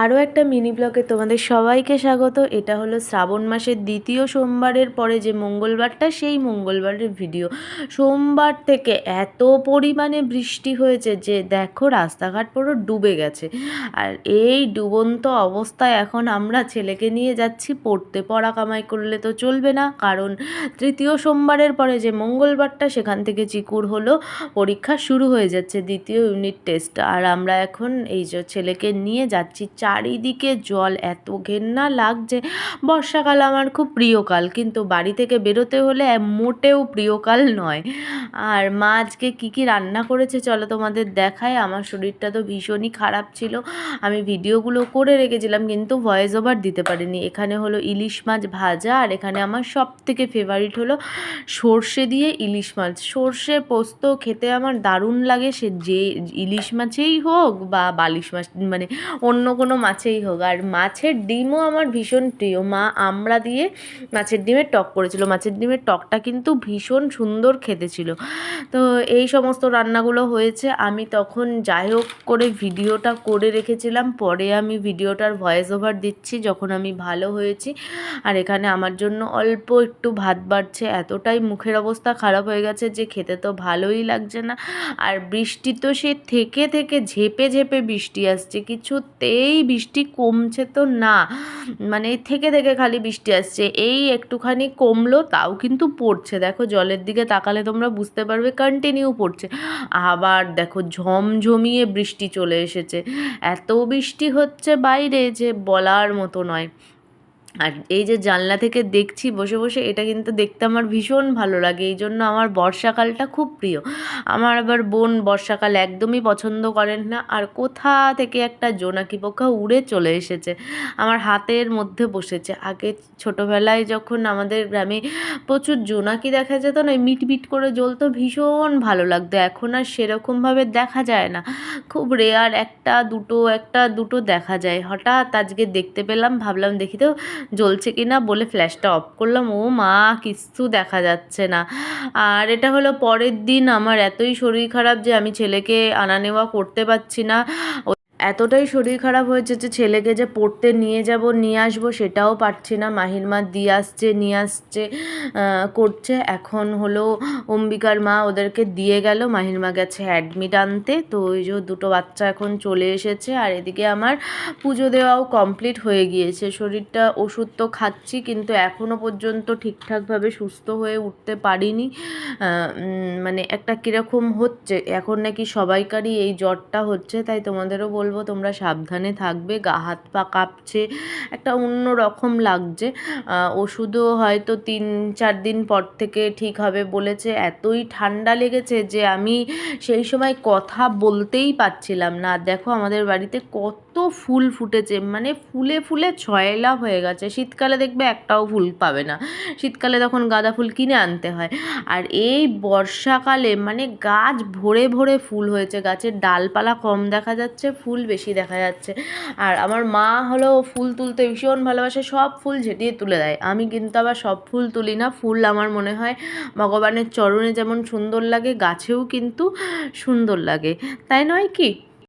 আরও একটা মিনি ব্লগে তোমাদের সবাইকে স্বাগত। এটা হলো শ্রাবণ মাসের দ্বিতীয় সোমবারের পরে যে মঙ্গলবারটা, সেই মঙ্গলবারের ভিডিও। সোমবার থেকে এত পরিমাণে বৃষ্টি হয়েছে যে দেখো রাস্তাঘাট পুরো ডুবে গেছে। আর এই ডুবন্ত অবস্থায় এখন আমরা ছেলেকে নিয়ে যাচ্ছি, পড়তে পড়া কামাই করলে তো চলবে না। কারণ তৃতীয় সোমবারের পরে যে মঙ্গলবারটা, সেখান থেকে চিকুর হলো, পরীক্ষা শুরু হয়ে যাচ্ছে দ্বিতীয় ইউনিট টেস্ট। আর আমরা এখন এই যে ছেলেকে নিয়ে যাচ্ছি চারিদিকে জল, এত ঘেন্না লাগছে। বর্ষাকাল আমার খুব প্রিয় কাল, কিন্তু বাড়ি থেকে বেরোতে হলে মোটেও প্রিয় কাল নয়। আর মা আজকে কী কী রান্না করেছে চলো তোমাদের দেখায় আমার শরীরটা তো ভীষণই খারাপ ছিল। আমি ভিডিওগুলো করে রেখেছিলাম, কিন্তু ভয়েস ওভার দিতে পারিনি। এখানে হলো ইলিশ মাছ ভাজা, আর এখানে আমার সব থেকে ফেভারিট হলো সর্ষে দিয়ে ইলিশ মাছ। সর্ষে পোস্ত খেতে আমার দারুণ লাগে, সে যে ইলিশ মাছেই হোক বা বালিশ মাছ মানে অন্য কোনো মাছেই হোক। আর মাছের ডিমও আমার ভীষণ প্রিয়। মা আমরা দিয়ে মাছের ডিমের টক করেছিল। মাছের ডিমের টকটা কিন্তু ভীষণ সুন্দর খেতে ছিল। তো এই সমস্ত রান্নাগুলো হয়েছে। আমি তখন যাই হোক করে ভিডিওটা করে রেখেছিলাম। পরে আমি ভিডিওটার ভয়েস ওভার দিচ্ছি যখন আমি ভালো হয়েছি। আর এখানে আমার জন্য অল্প একটু ভাত বাড়ছে। এতটাই মুখের অবস্থা খারাপ হয়ে গেছে যে খেতে তো ভালোই লাগছে না। আর বৃষ্টি তো সে থেকে থেকে ঝেপে ঝেপে বৃষ্টি আসছে। কিছুতেই বৃষ্টি কমছে তো না। মানে থেকে থেকে খালি বৃষ্টি আসছে। এই একটুখানি কমলো, তাও কিন্তু পড়ছে। দেখো জলের দিকে তাকালে তোমরা বুঝতে পারবে কন্টিনিউ পড়ছে। আবার দেখো ঝমঝমিয়ে বৃষ্টি চলে এসেছে। এত বৃষ্টি হচ্ছে বাইরে যে বলার মতো নয়। আর এই যে জানলা থেকে দেখছি বসে বসে, এটা কিন্তু দেখতে আমার ভীষণ ভালো লাগে। এই জন্য আমার বর্ষাকালটা খুব প্রিয়। আমার আবার বোন বর্ষাকাল একদমই পছন্দ করেন না। আর কোথা থেকে একটা জোনাকি পোকা উড়ে চলে এসেছে, আমার হাতের মধ্যে বসেছে। আগে ছোটোবেলায় যখন আমাদের গ্রামে প্রচুর জোনাকি দেখা যেত না মিট মিট করে জ্বলতো, ভীষণ ভালো লাগতো। এখন আর সেরকমভাবে দেখা যায় না। খুব রেয়ার একটা দুটো একটা দুটো দেখা যায়। হঠাৎ আজকে দেখতে পেলাম, ভাবলাম দেখি তো জ্বলছে কি না বলে ফ্ল্যাশটা অফ করলাম। ও মা, কিচ্ছু দেখা যাচ্ছে না। আর এটা হলো পরের দিন। আমার এতই শরীর খারাপ যে আমি ছেলেকে আনা নেওয়া করতে পারছি না। এতটাই শরীর খারাপ হয়েছে যে ছেলেকে যে পড়তে নিয়ে যাব, নিয়ে আসব সেটাও পারছি না। মাহির মা দিয়ে আসছে, নিয়ে আসছে করছে। এখন হলো অম্বিকার মা ওদেরকে দিয়ে গেল। মাহির মা গেছে অ্যাডমিট আনতে। তো ওই যে দুটো বাচ্চা এখন চলে এসেছে। আর এদিকে আমার পুজো দেওয়াও কমপ্লিট হয়ে গিয়েছে। শরীরটা ওষুধ তো খাচ্ছি কিন্তু এখনও পর্যন্ত ঠিকঠাকভাবে সুস্থ হয়ে উঠতে পারিনি। মানে একটা কীরকম হচ্ছে। এখন নাকি সবাইকারই এই জ্বরটা হচ্ছে, তাই তোমাদেরও বলব বলব, তোমরা সাবধানে থাকবে, গা হাত পা কাঁপছে, একটা অন্য রকম লাগছে। ওষুধও হয়তো তিন, চার দিন পর থেকে ঠিক হবে বলেছে। এতই ঠান্ডা লেগেছে যে আমি সেই সময় কথা বলতেই পারছিলাম না। দেখো, আমাদের বাড়িতে কত ফুল ফুটেছে মানে ফুলে ফুলে ছয়লা হয়ে গেছে। শীতকালে দেখবে একটাও ফুল পাবে না। শীতকালে তখন গাঁদা ফুল কিনে আনতে হয়। আর এই বর্ষাকালে মানে গাছ ভরে ভরে ফুল হয়েছে। গাছের ডালপালা কম দেখা যাচ্ছে, ফুল বেশি দেখা যাচ্ছে। আর আমার মা হলো ফুল তুলতে ভীষণ ভালোবাসে, সব ফুল ঝেঁটিয়ে তুলে দেয়। আমি কিন্তু আবার সব ফুল তুলি না। ফুল আমার মনে হয় ভগবানের চরণে যেমন সুন্দর লাগে, গাছেও কিন্তু সুন্দর লাগে। তাই নয় কি?